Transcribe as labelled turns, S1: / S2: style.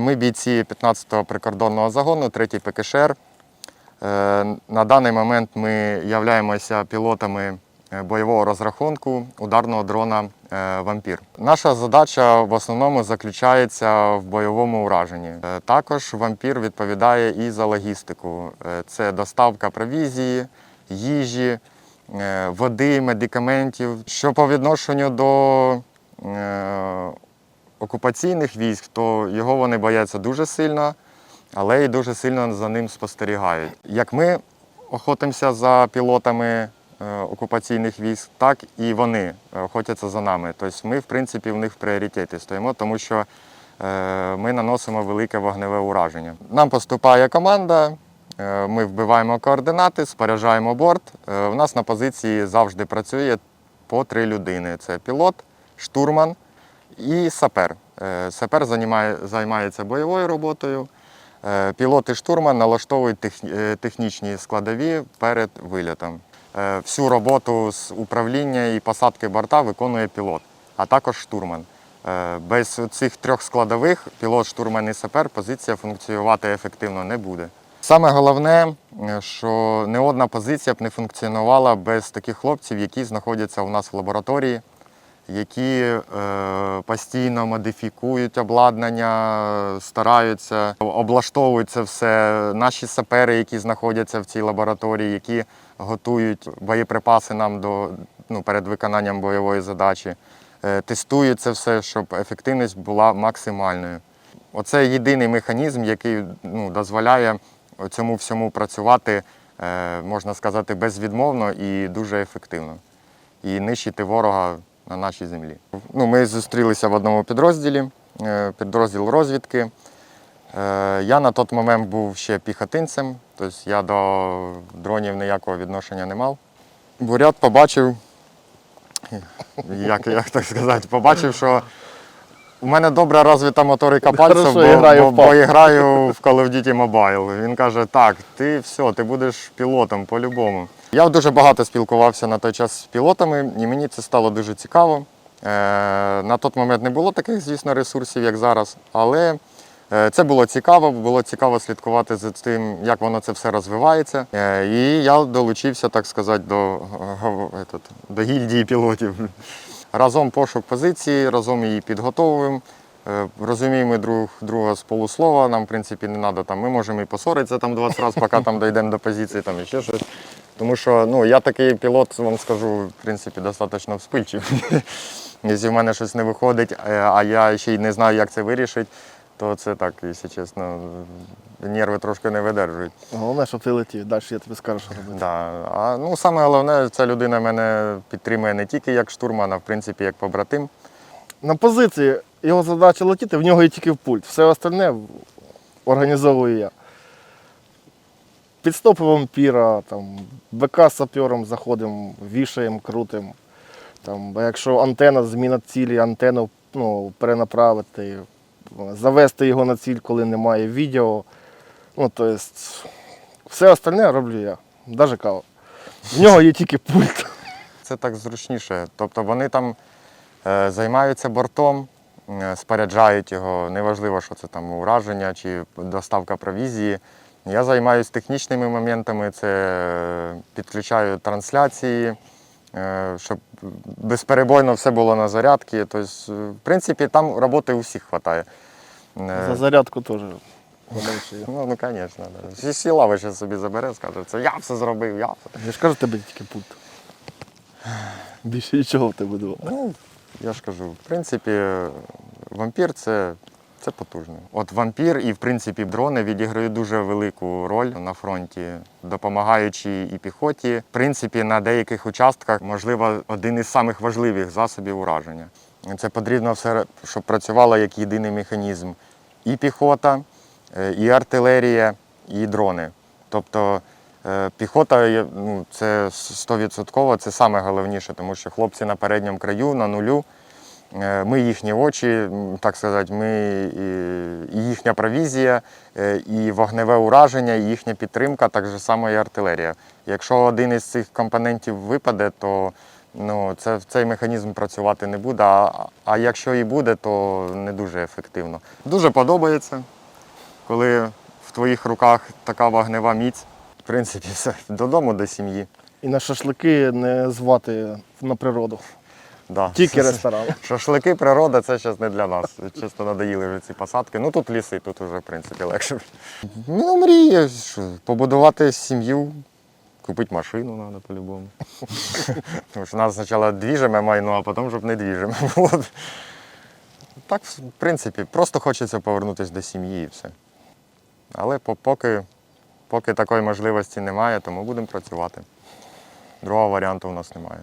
S1: Ми бійці 15-го прикордонного загону, 3-й ПКШР. Е, На даний момент ми являємося пілотами е, бойового розрахунку ударного дрона е, Вампір. Наша задача в основному заключається в бойовому ураженні. Також вампір відповідає і за логістику. Це доставка провізії, їжі, води, медикаментів. Що по відношенню до окупаційних військ, то його вони бояться дуже сильно, але й дуже сильно за ним спостерігають. Як ми охотимося за пілотами е, окупаційних військ, так і вони охотяться за нами. Тобто ми, в принципі, в них в пріоритеті стоїмо, тому що е, ми наносимо велике вогневе ураження. Нам поступає команда. е, Ми вбиваємо координати, споряджаємо борт. Е, У нас на позиції завжди працює по три людини: це пілот, штурман і сапер. Е, Сапер займає- займається бойовою роботою. Е, Пілот і штурман налаштовують е, технічні складові перед вильотом. Всю роботу з управління і посадки борта виконує пілот, а також штурман. Без цих трьох складових пілот, штурман і сапер позиція функціонувати ефективно не буде. Саме головне, що не одна позиція б не функціонувала без таких хлопців, які знаходяться у нас в лабораторії, які е, постійно модифікують обладнання, стараються, облаштовують це все. Наші сапери, які знаходяться в цій лабораторії, які готують боєприпаси нам до, ну, перед виконанням бойової задачі, е, тестують це все, щоб ефективність була максимальною. Оце єдиний механізм, який ну, дозволяє цьому всьому працювати, е, можна сказати, безвідмовно і дуже ефективно. І нищити ворога на нашій землі. Ну, ми зустрілися в одному підрозділі, е, підрозділ розвідки. Е, Я на той момент був ще піхотинцем, тобто я до дронів ніякого відношення не мав. Бурят побачив, як, як так сказати, побачив, що у мене добре розвита моторика пальців,
S2: Хорошо,
S1: бо,
S2: я граю
S1: бо,
S2: в
S1: бо
S2: PUBG.
S1: я граю в Call of Duty Mobile. Він каже, так, ти все, ти будеш пілотом по-любому. Я дуже багато спілкувався на той час з пілотами, і мені це стало дуже цікаво. Е, на той момент не було таких, звісно, ресурсів, як зараз, але е, це було цікаво, було цікаво слідкувати за тим, як воно це все розвивається. Е, і я долучився, так сказати, до, е, до гільдії пілотів. Разом пошук позиції, разом її підготовуємо. Е, Розуміємо друг друга з полуслова, нам в принципі не треба там. Ми можемо і посоритися там 20 разів, поки там дійдемо до позиції, там і ще щось. Тому що ну, я такий пілот, вам скажу, в принципі, достатньо вспильчив. Якщо в мене щось не виходить, е, а я ще й не знаю, як це вирішити, то це так, якщо чесно, нерви трошки не видержують.
S2: Головне, щоб ти летів, далі я тобі скажу, що робити.
S1: Да. А ну, саме головне, ця людина мене підтримує не тільки як штурман, а в принципі як побратим.
S2: На позиції його задача летіти, в нього є тільки в пульт. Все остальне організовую я. Підстопи вампіра, там, БК з сапером заходимо, вішаємо, крутимо. Там, якщо антенна, зміна цілі, антенну ну, перенаправити, завести його на ціль, коли немає відео. Ну, тобто, все остальне роблю я, навіть кава. В нього є тільки пульт.
S1: Це так зручніше. Тобто вони там е, займаються бортом, е, споряджають його. Неважливо, що це там ураження чи доставка провізії. Я займаюся технічними моментами, це е, підключаю трансляції, щоб безперебойно все було на зарядці. Тобто, е, в принципі, там роботи у всіх вистачає.
S2: За зарядку теж.
S1: Ну, ну, звісно. Да. Всі лавище собі забере, скаже, це я все зробив, я все.
S2: Я ж кажу, тебе тільки пульт. Більше нічого в тебе було.
S1: Ну, я ж кажу, в принципі, вампір це, це потужно. От вампір і, в принципі, дрони відіграють дуже велику роль на фронті, допомагаючи і піхоті. В принципі, на деяких участках, можливо, один із самих важливих засобів ураження. Це потрібно все, щоб працювало як єдиний механізм. І піхота, е, і артилерія, і дрони. Тобто Е, Піхота ну, це 100%, це саме головніше, тому що хлопці на передньому краю, на нулю. Е, Ми їхні очі, так сказати, ми і, їхня провізія, е, і вогневе ураження, і їхня підтримка, так само і артилерія. Якщо один із цих компонентів випаде, то ну, це, цей механізм працювати не буде. А, а якщо і буде, то не дуже ефективно. Дуже подобається, коли в твоїх руках така вогнева міць. В принципі, все. Додому до сім'ї.
S2: І на шашлики не звати на природу.
S1: Да.
S2: Тільки ресторан.
S1: Шашлики, природа це зараз не для нас. Чисто надоїли вже ці посадки. Ну тут ліси, тут вже в принципі легше. Ну, мріє, побудувати сім'ю, купити машину треба по-любому. Тому що нас спочатку двіжиме майно, а потім щоб не двіжиме було. Так, в принципі, просто хочеться повернутися до сім'ї і все. Але поки, поки такої можливості немає, тому будемо працювати. Другого варіанту у нас немає.